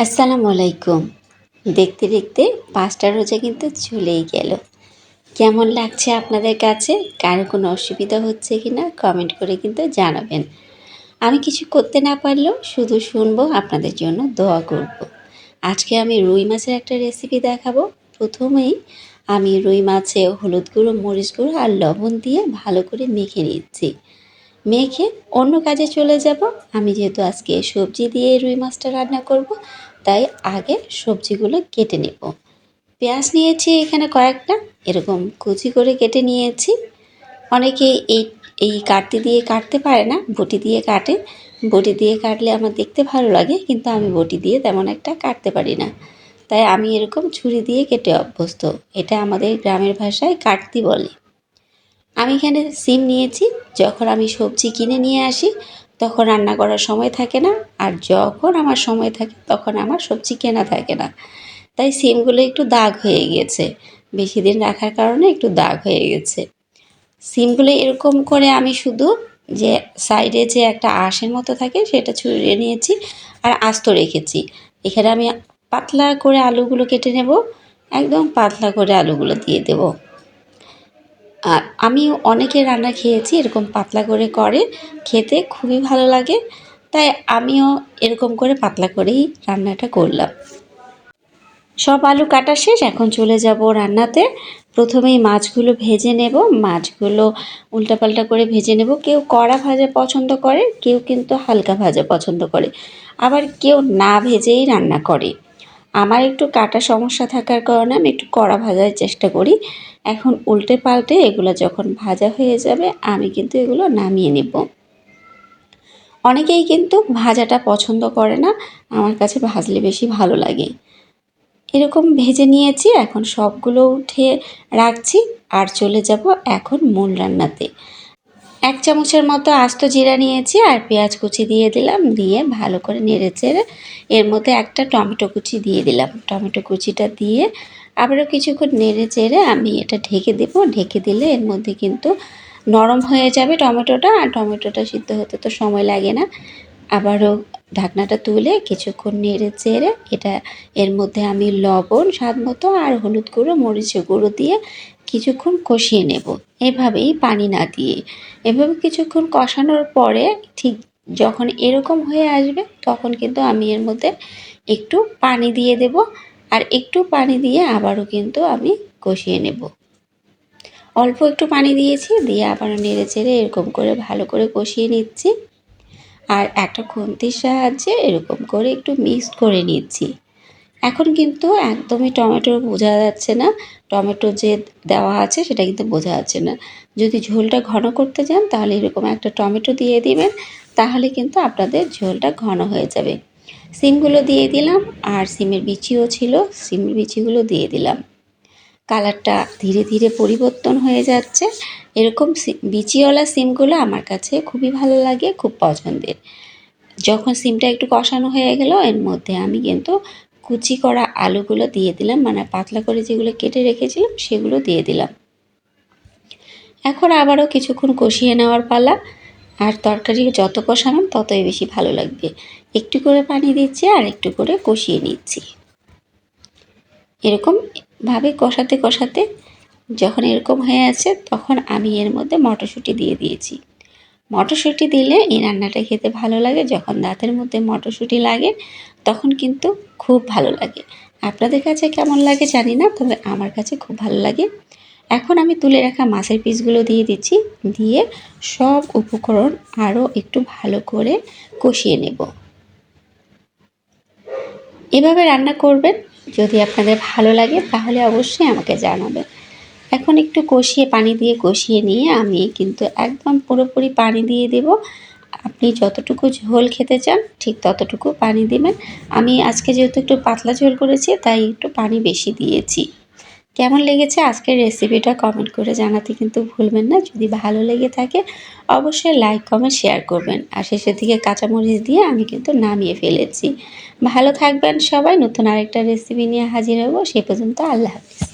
আসসালামু আলাইকুম। দেখতে দেখতে পাঁচটা রোজা কিন্তু চলেই গেল। কেমন লাগছে আপনাদের কাছে? কারও কোনো অসুবিধা হচ্ছে কি না? কমেন্ট করে কিন্তু জানাবেন। আমি কিছু করতে না পারলেও শুধু শুনব, আপনাদের জন্য দোয়া করব। আজকে আমি রুই মাছের একটা রেসিপি দেখাবো। প্রথমেই আমি রুই মাছে হলুদ গুঁড়ো, মরিচ গুঁড়ো আর লবণ দিয়ে ভালো করে মেখে নিচ্ছি। মেখে অন্য কাজে চলে যাব। আমি যেহেতু আজকে সবজি দিয়ে রুই মাছটা রান্না করব তাই আগে সবজিগুলো কেটে নেব। পেঁয়াজ নিয়েছি এখানে কয়েকটা, এরকম কুচি করে কেটে নিয়েছি। অনেকে এই এই কাটতে দিয়ে কাটতে পারে না, বটি দিয়ে কাটে। বটি দিয়ে কাটলে আমার দেখতে ভালো লাগে, কিন্তু আমি বটি দিয়ে তেমন একটা কাটতে পারি না। তাই আমি এরকম ছুরি দিয়ে কেটে অভ্যস্ত, এটা আমাদের গ্রামের ভাষায় কাটতি বলে। আমি এখানে সিম নিয়েছি, যখন আমি সবজি কিনে নিয়ে আসি তখন রান্না করার সময় থাকে না, আর যখন আমার সময় থাকে তখন আমার সবজি কেনা থাকে না। তাই সিমগুলো একটু দাগ হয়ে গেছে, বেশি দিন রাখার কারণে একটু দাগ হয়ে গেছে। সিমগুলো এরকম করে আমি শুধু যে সাইডে যে একটা আঁশের মতো থাকে সেটা ছুঁড়ে নিয়েছি আর আস্ত রেখেছি। এখানে আমি পাতলা করে আলুগুলো কেটে নেব, একদম পাতলা করে আলুগুলো দিয়ে দেবো। আর আমি অনেকে রান্না খেয়েছি, এরকম পাতলা করে করে, খেতে খুবই ভালো লাগে। তাই আমিও এরকম করে পাতলা করেই রান্নাটা করলাম। সব আলু কাটা শেষ, এখন চলে যাব রান্নাতে। প্রথমেই মাছগুলো ভেজে নেব। মাছগুলো উল্টাপাল্টা করে ভেজে নেব। কেউ কড়া ভাজা পছন্দ করে, কেউ কিন্তু হালকা ভাজা পছন্দ করে। আবার কেউ না ভেজেই রান্না করে। আমার একটু কাটা সমস্যা থাকার কারণে আমি একটু কড়া ভাজার চেষ্টা করি। এখন উল্টে পাল্টে এগুলো যখন ভাজা হয়ে যাবে, আমি কিন্তু এগুলো নামিয়ে নেব। অনেকেই কিন্তু ভাজাটা পছন্দ করে না, আমার কাছে ভাজলে বেশি ভালো লাগে। এরকম ভেজে নিয়েছি, এখন সবগুলো উঠে রাখছি, আর চলে যাব এখন মূল রান্নাতে। এক চামচের মতো আস্ত জিরা নিয়েছি আর পেঁয়াজ কুচি দিয়ে দিলাম, দিয়ে ভালো করে নেড়ে চেড়ে এর মধ্যে একটা টমেটো কুচি দিয়ে দিলাম। টমেটো কুচিটা দিয়ে আবারও কিছুক্ষণ নেড়ে চেড়ে আমি এটা ঢেকে দেব। ঢেকে দিলে এর মধ্যে কিন্তু নরম হয়ে যাবে টমেটোটা, আর টমেটোটা সিদ্ধ হতে তো সময় লাগে না। আবারও ঢাকনাটা তুলে কিছুক্ষণ নেড়ে চেড়ে এটা এর মধ্যে আমি লবণ, স্বাদ মতো আর হলুদ গুঁড়ো মরিচ গুঁড়ো দিয়ে কিছুক্ষণ কষিয়ে নেব। এভাবেই পানি না দিয়ে। এভাবে কিছুক্ষণ কষানোর পরে ঠিক যখন এরকম হয়ে আসবে, তখন কিন্তু আমি এর মধ্যে একটু পানি দিয়ে দেব আর একটু পানি দিয়ে আবারও কিন্তু আমি কষিয়ে নেব। অল্প একটু পানি দিয়েছি, দিয়ে আবারও নেড়ে চেড়ে এরকম করে ভালো করে কষিয়ে নিচ্ছি। আর একটা খুন্তির সাহায্যে এরকম করে একটু মিক্স করে নিচ্ছি। এখন কিন্তু একদমই টমেটো বোঝা যাচ্ছে না। টমেটো যে দেওয়া আছে সেটা কিন্তু বোঝা যাচ্ছে না। যদি ঝোলটা ঘন করতে চান তাহলে এরকম একটা টমেটো দিয়ে দিবেন, তাহলে কিন্তু আপনাদের ঝোলটা ঘন হয়ে যাবে। সিমগুলো দিয়ে দিলাম আর সিমের বিচিও ছিল, সিমের বিচিগুলো দিয়ে দিলাম। কালারটা ধীরে ধীরে পরিবর্তন হয়ে যাচ্ছে। এরকম বিচিওয়ালা সিমগুলো আমার কাছে খুবই ভালো লাগে, খুব পছন্দের। যখন সিমটা একটু কষানো হয়ে গেল, এর মধ্যে আমি কিন্তু কুচি করা আলুগুলো দিয়ে দিলাম। মানে পাতলা করে যেগুলো কেটে রেখেছিলাম, সেগুলো দিয়ে দিলাম। এখন আবারও কিছুক্ষণ কষিয়ে নেওয়ার পালা। আর তরকারি যত কষানো ততই বেশি ভালো লাগবে। একটু করে পানি দিচ্ছি আর একটু করে কষিয়ে নিচ্ছি। এরকম ভাবে কষাতে কষাতে যখন এরকম হয়ে আছে, তখন আমি এর মধ্যে মটরশুঁটি দিয়ে দিয়েছি। মটরশুঁটি দিলে এই রান্নাটা খেতে ভালো লাগে। যখন দাঁতের মধ্যে মটরশুঁটি লাগে, তখন কিন্তু খুব ভালো লাগে। আপনাদের কাছে কেমন লাগে জানি না, তবে আমার কাছে খুব ভালো লাগে। এখন আমি তুলে রাখা মাছের পিসগুলো দিয়ে দিচ্ছি। দিয়ে সব উপকরণ আরও একটু ভালো করে কষিয়ে নেব। এভাবে রান্না করবেন। যদি আপনাদের ভালো লাগে, তাহলে অবশ্যই আমাকে জানাবেন। এখন একটু কষিয়ে পানি দিয়ে কষিয়ে নিয়ে আমি কিন্তু একদম পুরোপুরি পানি দিয়ে দেব। আপনি যতটুকু ঝোল খেতে চান, ঠিক ততটুকু পানি দিবেন। আমি আজকে যেহেতু একটু পাতলা ঝোল করেছি, তাই একটু পানি বেশি দিয়েছি। কেমন লেগেছে আজকের রেসিপিটা কমেন্ট করে জানাতে কিন্তু ভুলবেন না। যদি ভালো লেগে থাকে, অবশ্যই লাইক, কমেন্ট, শেয়ার করবেন। আর শেষের দিকে কাঁচামরিচ দিয়ে আমি কিন্তু নামিয়ে ফেলেছি। ভালো থাকবেন সবাই। নতুন আরেকটা রেসিপি নিয়ে হাজির হব। সে পর্যন্ত আল্লাহ হাফিজ।